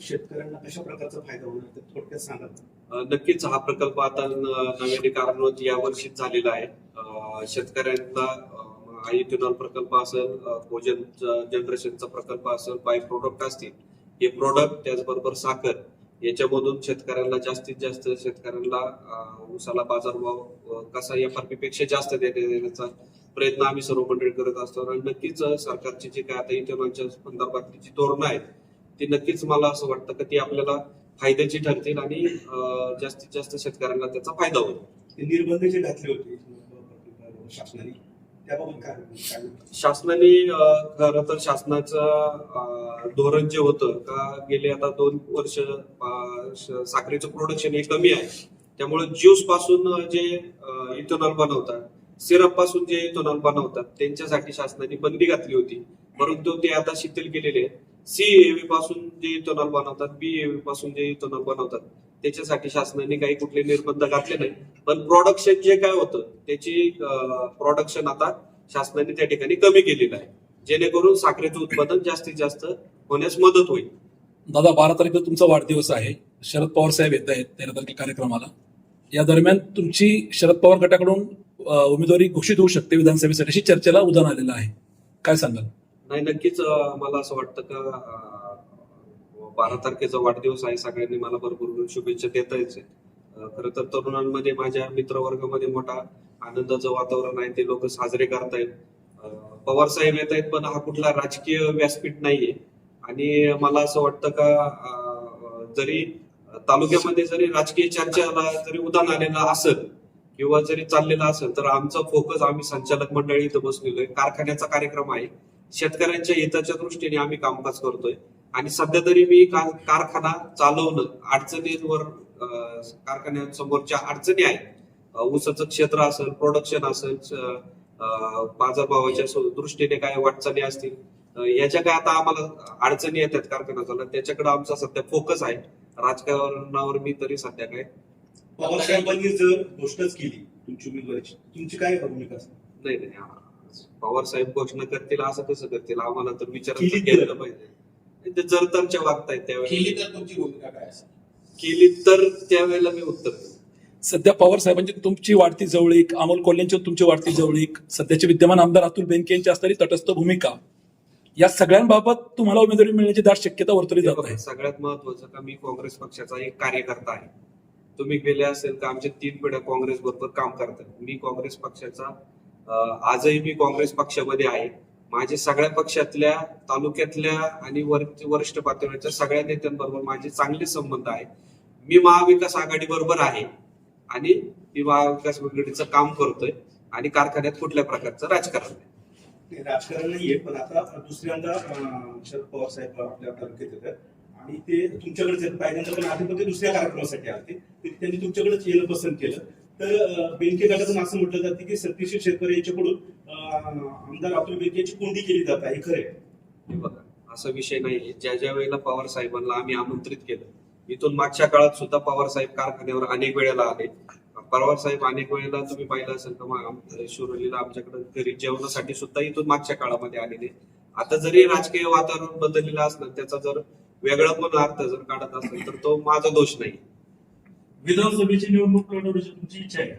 शेतकऱ्यांना कशा प्रकारचा फायदा होणार ते थोडक्यात सांगा नक्कीच हा प्रकल्प आता नव्याने कार्यान्वित या वर्षीच झालेला आहे. शेतकऱ्यांना अ, इथेनॉल प्रकल्प असेल भोजन जनरेशनचा प्रकल्प असेल बाय प्रोडक्ट असतील हे प्रोडक्ट त्याचबरोबर साखर याच्यामधून शेतकऱ्यांना जास्तीत जास्त शेतकऱ्यांना उसाला बाजारभाव कसा एफआरपी पेक्षा जास्त देण्याचा प्रयत्न आम्ही सर्व मंडळी करत असतो. आणि नक्कीच सरकारची जी काय आता इथेनॉलच्या संदर्भातली जी धोरणं आहेत ती नक्कीच मला असं वाटतं की ती आपल्याला फायद्याची ठरतील आणि जास्तीत जास्त शेतकऱ्यांना त्याचा फायदा होईल. निर्बंध जे घातले होते शासनाने. खरं तर शासनाचं धोरण जे होतं का गेले आता दोन वर्ष साखरेचं प्रोडक्शन हे कमी आहे. त्यामुळे ज्यूसपासून जे इथेनॉल बनवतात सिरपपासून जे इथेनॉल बनवतात त्यांच्यासाठी शासनाने बंदी घातली होती. परंतु ते आता शिथिल केलेले आहेत. सी एव्ही पासून जे इथेनॉल बनवतात बी एव्ही पासून जे इथेनॉल बनवतात त्याच्यासाठी शासनाने काही कुठले निर्बंध घातले नाही पण प्रोडक्शन जे काय होतं त्याची प्रोडक्शन आता शासनाने त्या ठिकाणी कमी केलेलं आहे. जेणेकरून साखरेचं उत्पादन जास्तीत जास्त होण्यास मदत होईल. दादा बारा तारखेला तुमचा वाढदिवस आहे. शरद पवार साहेब येत आहेत तेरा तारखे कार्यक्रमाला. या दरम्यान तुमची शरद पवार गटाकडून उमेदवारी घोषित होऊ शकते विधानसभेसाठी अशी चर्चेला उदाहरण आलेलं आहे. काय सांगाल? नाही नक्कीच मला असं वाटतं का बारा तारखेचा वाढदिवस आहे सगळ्यांनी मला भरपूर शुभेच्छा देता यायचे खरं तर तरुणांमध्ये माझ्या मित्रवर्गामध्ये मोठा आनंदाचं वातावरण आहे ते लोक साजरे करतायत. पवार साहेब येत आहेत पण हा कुठला राजकीय व्यासपीठ नाहीये. आणि मला असं वाटतं का जरी तालुक्यामध्ये जरी राजकीय चर्चेला जरी उदाहरण आलेलं असेल किंवा जरी चाललेला असेल तर आमचा फोकस आम्ही संचालक मंडळी इथं बसलेलो आहे. कारखान्याचा कार्यक्रम आहे. शेतकऱ्यांच्या हिताच्या दृष्टीने आम्ही कामकाज करतोय. आणि सध्या तरी मी कारखाना चालवणं अडचणींवर कारखान्यांसमोरच्या अडचणी आहेत. ऊसाचं क्षेत्र असेल प्रोडक्शन असेल बाजारभावाच्या दृष्टीने काय वाटचाली असतील याच्या काय आता आम्हाला अडचणी येतात कारखान्याचा त्याच्याकडे आमचा सध्या फोकस आहे. राजकारणावर मी तरी सध्या काय पवार साहेबांनी जर घोषणाच केली तुमची उमेदवारीची तुमची काय भूमिका नाही नाही. पवार साहेब घोषणा करतील असं कसं करतील? आम्हाला तर विचार केली तर. केलं पाहिजे. ते जर तरच्या वागतायत त्यावेळेला. केली तर तुमची भूमिका काय असेल? केली तर त्यावेळेला मी उत्तर देईन. सध्या पवार साहेबांची तुमची वाढती जवळीक अमोल कोल्ह्यांची तुमची वाढती जवळीक सध्याचे विद्यमान आमदार अतुल बेनके यांची असणारी तटस्थ भूमिका या सगळ्यांबाबत तुम्हाला उमेदवारी मिळण्याची दाट शक्यता वर्तवली जात आहे. सगळ्यात महत्वाचं का मी काँग्रेस पक्षाचा एक कार्यकर्ता आहे. तुम्ही गेले असेल का आमच्या तीन पिढ्या काँग्रेस बरोबर काम करतात. मी काँग्रेस पक्षाचा आजही मी काँग्रेस पक्षामध्ये आहे. माझे सगळ्या पक्षातल्या तालुक्यातल्या आणि वर वरिष्ठ पातळीच्या सगळ्या नेत्यांबरोबर माझे चांगले संबंध आहेत मी महाविकास आघाडी बरोबर आहे आणि मी महाविकास आघाडीचं काम करतोय आणि कारखान्यात कुठल्या प्रकारचं राजकारण नाही. ते राजकारण नाहीये पण आता दुसऱ्यांदा शरद पवार साहेब आपल्या तालुक्यात येतात आणि ते तुमच्याकडेच येतात. पहिल्यांदा पण आधी पण ते दुसऱ्या कार्यक्रमासाठी आले ते त्यांनी तुमच्याकडेच येणं पसंत केलं. तर बेनके गटातून असं म्हटलं जातं की सतीश शेतकरी यांच्याकडून आमदार अतुल बेनके यांची कोंडी केली जात. आहे खरे हे बघा असा विषय नाही ज्या ज्या वेळेला पवार साहेबांना आम्ही आमंत्रित केलं इथून मागच्या काळात सुद्धा पवार साहेब कारखान्यावर अनेक वेळेला आले. पवार साहेब अनेक वेळेला तुम्ही पाहिलं असेल तर शिरोलीला आमच्याकडे घरी जेवणासाठी सुद्धा इथून मागच्या काळामध्ये आलेले. आता जरी राजकीय वातावरण बदललेलं असलं त्याचा जर वेगळा पण अर्थ जर काढत असेल तर तो माझा दोष नाही. विधानसभेची निवडणूक लढवण्याची तुमची इच्छा आहे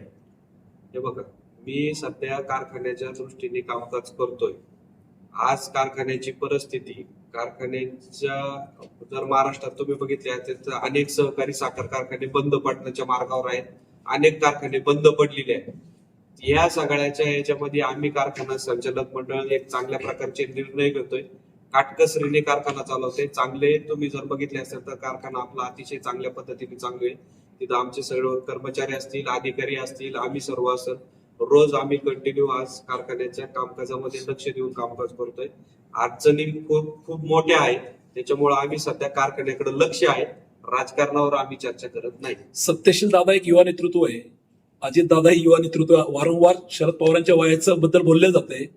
हे बघा मी सध्या कारखान्याच्या दृष्टीने कामकाज करतोय. आज कारखान्याची परिस्थिती कारखान्याच्या जर महाराष्ट्रात तुम्ही बघितले तर अनेक सहकारी साखर कारखाने बंद पडण्याच्या मार्गावर आहेत. अनेक कारखाने बंद पडलेले आहेत. या सगळ्याच्या याच्यामध्ये आम्ही कारखाना संचालक मंडळ एक चांगल्या प्रकारचे निर्णय घेतोय. काटकसरीने कारखाना चालवते चांगले तुम्ही जर बघितले असेल तर कारखाना आपला अतिशय चांगल्या पद्धतीने चांगले आहे. तिथं आमचे सर्व कर्मचारी असतील अधिकारी असतील आम्ही सर्व असेल रोज आम्ही कंटिन्यू आज कारखान्याच्या कामकाजामध्ये लक्ष देऊन कामकाज करतोय. अडचणी खूप खूप मोठ्या आहेत. त्याच्यामुळे आम्ही सध्या कारखान्याकडे लक्ष आहे. राजकारणावर आम्ही चर्चा करत नाही. सत्यशील दादा एक युवा नेतृत्व आहे. अजित दादा हे युवा नेतृत्व वारंवार शरद पवारांच्या वयाचं बद्दल बोलले जाते.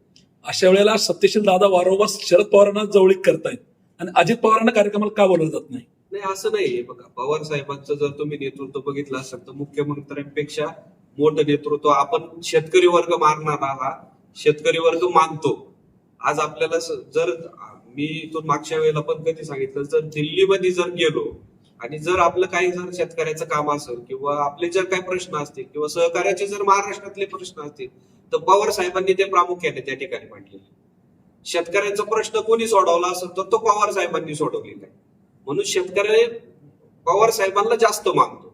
अशा वेळेला सत्यशील दादा वारंवार शरद पवारांना जवळीक करतायत. आणि अजित पवारांना कार्यक्रमाला का बोलवलं जात नाही? नाही असं नाहीये. बघा पवार साहेबांचं जर तुम्ही नेतृत्व बघितलं असेल तर मुख्यमंत्र्यांपेक्षा मोठं नेतृत्व आपण शेतकरी वर्ग मारणारा हा शेतकरी वर्ग मानतो. आज आपल्याला जर मी इथून मागच्या वेळेला पण कधी सांगितलं जर दिल्लीमध्ये जर गेलो आणि जर आपलं काही जर शेतकऱ्याचं काम असेल किंवा आपले जर काही प्रश्न असतील किंवा सहकार्याचे जर महाराष्ट्रातले प्रश्न असतील तर पवार साहेबांनी ते प्रामुख्याने त्या ठिकाणी मांडलेले शेतकऱ्यांचा प्रश्न कोणी सोडवला असेल तर तो पवार साहेबांनी सोडवलेला आहे. म्हणून शेतकरी पवार साहेबांना जास्त मानतो.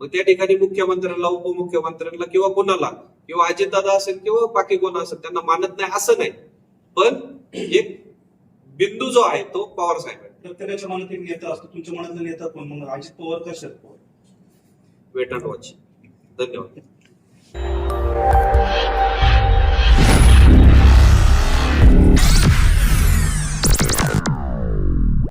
मग त्या ठिकाणी मुख्यमंत्र्यांना उपमुख्यमंत्र्यांना किंवा कोणाला किंवा अजितदादा असेल किंवा बाकी कोण असेल त्यांना मानत नाही असं नाही. पण एक बिंदू जो आहे तो पवार साहेब आहे प्रत्येकाच्या मनात एक नेता असतो तुमच्या मनातला नेता कोण? म्हणून अजित पवार का Sharad Pawar wait and watch धन्यवाद.